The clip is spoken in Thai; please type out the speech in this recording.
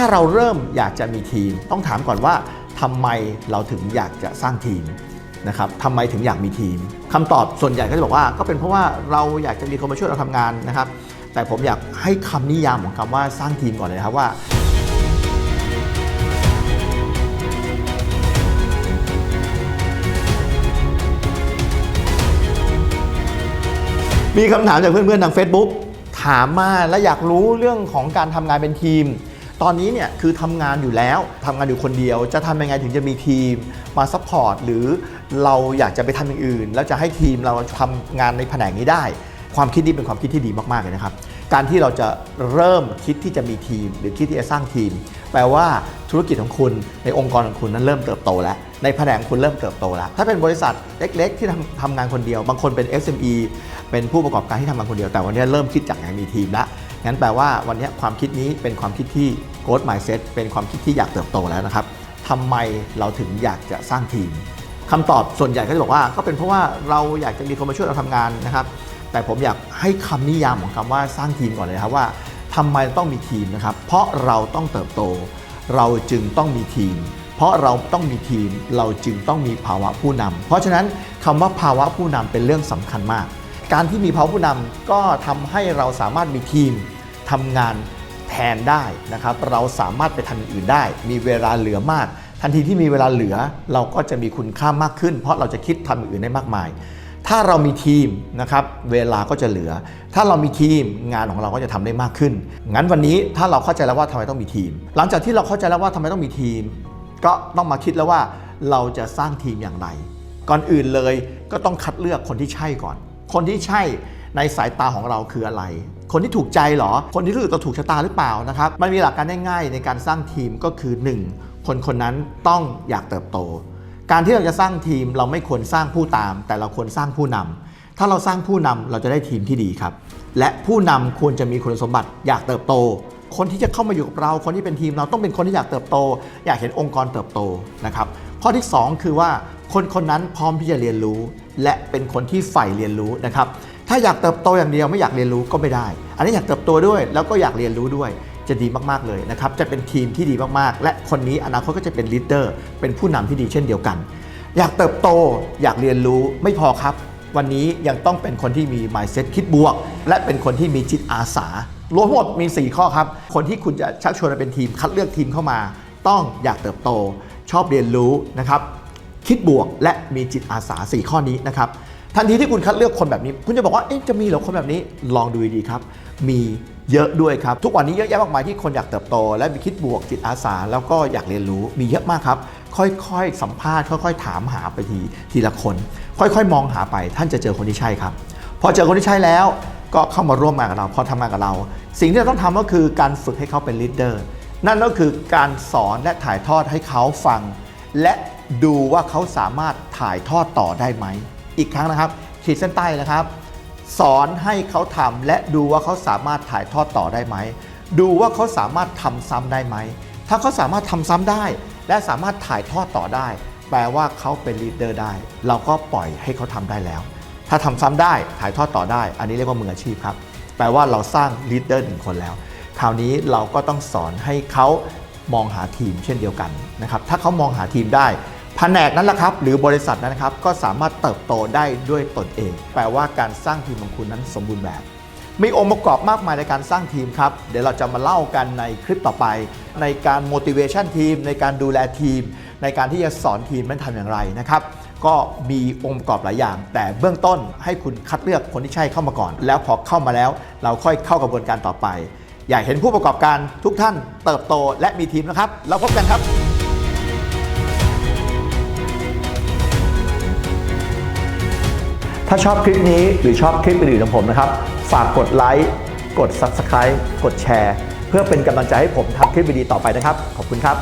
ถ้าเราเริ่มอยากจะมีทีม ต้องถามก่อนว่าทำไมเราถึงอยากจะสร้างทีมนะครับทำไมถึงอยากมีทีมคำตอบส่วนใหญ่ก็จะบอกว่าก็เป็นเพราะว่าเราอยากจะมีคนมาช่วยเราทำงานนะครับ แต่ผมอยากให้คำนิยามของคำว่าสร้างทีมก่อนเลยครับว่า มีคำถามจากเพื่อนๆทาง Facebook ถามมาและอยากรู้เรื่องของการทำงานเป็นทีม ตอนนี้เนี่ยคือทำงานอยู่แล้วทำงานอยู่คนเดียว จะทำยังไงถึงจะมีทีมมาซัพพอร์ตหรือเราอยากจะไปทำอย่างอื่น แล้วจะให้ทีมเราทำงานในแผนกนี้ได้ ความคิดนี้เป็นความคิดที่ดีมากๆเลยนะครับ การที่เราจะเริ่มคิดที่จะมีทีม หรือคิดที่จะสร้างทีม แปลว่าธุรกิจของคุณในองค์กรของคุณนั้นเริ่มเติบโตแล้ว ในแผนกคุณเริ่มเติบโตแล้ว ถ้าเป็นบริษัทเล็ก ๆ ที่ทำทำงานคนเดียว บางคนเป็น SME เป็นผู้ประกอบการที่ทำงานคนเดียวแต่วันนี้เริ่มคิดจากการมีทีมแล้ว งั้นแปลว่าวันนี้ความคิดนี้เป็นความคิดที่ growth mindset เป็นความคิดที่อยากเติบโตแล้วนะครับทำไมเราถึงอยากจะสร้างทีมคำตอบส่วนใหญ่ก็จะบอกว่า ก็เป็นเพราะว่าเราอยากจะมีคนมาช่วยเราทำงานนะครับ แต่ผมอยากให้คำนิยามของคำว่าสร้างทีมก่อนเลยครับว่าทำไมต้องมีทีมนะครับ เพราะเราต้องเติบโต เราจึงต้องมีทีม เพราะเราต้องมีทีม เราจึงต้องมีภาวะผู้นำเพราะฉะนั้นคำว่าภาวะผู้นำเป็นเรื่องสำคัญมาก การที่มีภาวะผู้นำก็ทำให้เราสามารถมีทีมทำงานแทนได้นะครับ เราสามารถไปทำอย่างอื่นได้ มีเวลาเหลือมาก ทันทีที่มีเวลาเหลือเราก็จะมีคุณค่ามากขึ้น เพราะเราจะคิดทำอย่างอื่นได้มากมาย ถ้าเรามีทีมนะครับเวลาก็จะเหลือ ถ้าเรามีทีมงานของเราก็จะทำได้มากขึ้น งั้นวันนี้ถ้าเราเข้าใจแล้วว่าทำไมต้องมีทีม หลังจากที่เราเข้าใจแล้วว่าทำไมต้องมีทีม ก็ต้องมาคิดแล้วว่าเราจะสร้างทีมอย่างไร ก่อนอื่นเลยก็ต้องคัดเลือกคนที่ใช่ก่อน คนที่ใช่ในสายตาของเราคืออะไร คนที่ถูกใจเหรอ คนที่รู้สึกจะถูกชะตาหรือเปล่านะครับ มันมีหลักการง่ายๆในการสร้างทีมก็คือ 1. คนคนนั้นต้องอยากเติบโต การที่เราจะสร้างทีมเราไม่ควรสร้างผู้ตาม แต่เราควรสร้างผู้นำถ้าเราสร้างผู้นำเราจะได้ทีมที่ดีครับ และผู้นำควรจะมีคุณสมบัติอยากเติบโต คนที่จะเข้ามาอยู่กับเรา คนที่เป็นทีมเราต้องเป็นคนที่อยากเติบโต อยากเห็นองค์กรเติบโตนะครับ ข้อที่ 2 คือว่า คนคนนั้นพร้อมที่จะเรียนรู้ และเป็นคนที่ใฝ่เรียนรู้นะครับ ถ้าอยากเติบโตอย่างเดียวไม่อยากเรียนรู้ก็ไม่ได้ อันนี้อยากเติบโตด้วย แล้วก็อยากเรียนรู้ด้วยจะดีมาก ๆ เลยนะครับ จะเป็นทีมที่ดีมาก ๆ และคนนี้อนาคตก็จะเป็นลีดเดอร์ เป็นผู้นำที่ดีเช่นเดียวกัน อยากเติบโต อยากเรียนรู้ไม่พอครับ วันนี้ยังต้องเป็นคนที่มี mindset คิดบวก และเป็นคนที่มีจิตอาสารวมทั้งหมดมี 4 ข้อครับ คนที่คุณจะชักชวนมาเป็นทีมคัดเลือกทีมเข้ามา ต้องอยากเติบโต ชอบเรียนรู้นะครับ คิดบวกและมีจิตอาสา 4 ข้อนี้นะครับทันทีที่คุณคัดเลือกคนแบบนี้ คุณจะบอกว่าเอ๊ะจะมีเหรอคนแบบนี้ลองดูดีครับ มีเยอะด้วยครับ ทุกวันนี้เยอะแยะมากมายที่คนอยากเติบโต และมีคิดบวกจิตอาสา แล้วก็อยากเรียนรู้มีเยอะมากครับ ค่อยๆ สัมภาษณ์ค่อยๆ ถามหาไปทีทีละคน ค่อยๆ มองหาไป ท่านจะเจอคนที่ใช่ครับ พอเจอคนที่ใช่แล้ว ก็เข้ามาร่วมงานกับเราพอทำงานกับเรา สิ่งที่เราต้องทำก็คือการฝึกให้เขาเป็นลีดเดอร์นั่นก็คือการสอนและถ่ายทอดให้เขาฟัง และดูว่าเขาสามารถถ่ายทอดต่อได้ไหม อีกครั้งนะครับ ขีดเส้นใต้นะครับ สอนให้เขาทำและดูว่าเขาสามารถถ่ายทอดต่อได้ไหม ดูว่าเขาสามารถทำซ้ำได้ไหม ถ้าเขาสามารถทำซ้ำได้ และสามารถถ่ายทอดต่อได้ แปลว่าเขาเป็นลีดเดอร์ได้ เราก็ปล่อยให้เขาทำได้แล้ว ถ้าทำซ้ำได้ถ่ายทอดต่อได้ อันนี้เรียกว่ามืออาชีพครับ แปลว่าเราสร้างลีดเดอร์หนึ่งคนแล้ว คราวนี้เราก็ต้องสอนให้เขา มองหาทีมเช่นเดียวกันนะครับถ้าเขามองหาทีมได้แผนกนั้นแหละครับหรือบริษัทนั้นนะครับก็สามารถเติบโตได้ด้วยตนเอง แปลว่าการสร้างทีมของคุณนั้นสมบูรณ์แบบ มีองค์ประกอบมากมายในการสร้างทีมครับ เดี๋ยวเราจะมาเล่ากันในคลิปต่อไป ในการ motivation ทีม ในการดูแลทีม ในการที่จะสอนทีมนั้นทำอย่างไรนะครับก็มีองค์ประกอบหลายอย่าง แต่เบื้องต้นให้คุณคัดเลือกคนที่ใช่เข้ามาก่อน แล้วพอเข้ามาแล้ว เราค่อยเข้ากระบวนการต่อไป อยากเห็นผู้ประกอบการทุกท่านเติบโตและมีทีมนะครับ เราพบกันครับถ้าชอบคลิปนี้หรือชอบคลิปอื่นของผมนะครับ ฝากกดไลค์ กด Subscribe กดแชร์ เพื่อเป็นกำลังใจให้ผมทำคลิปดีๆต่อไปนะครับ ขอบคุณครับ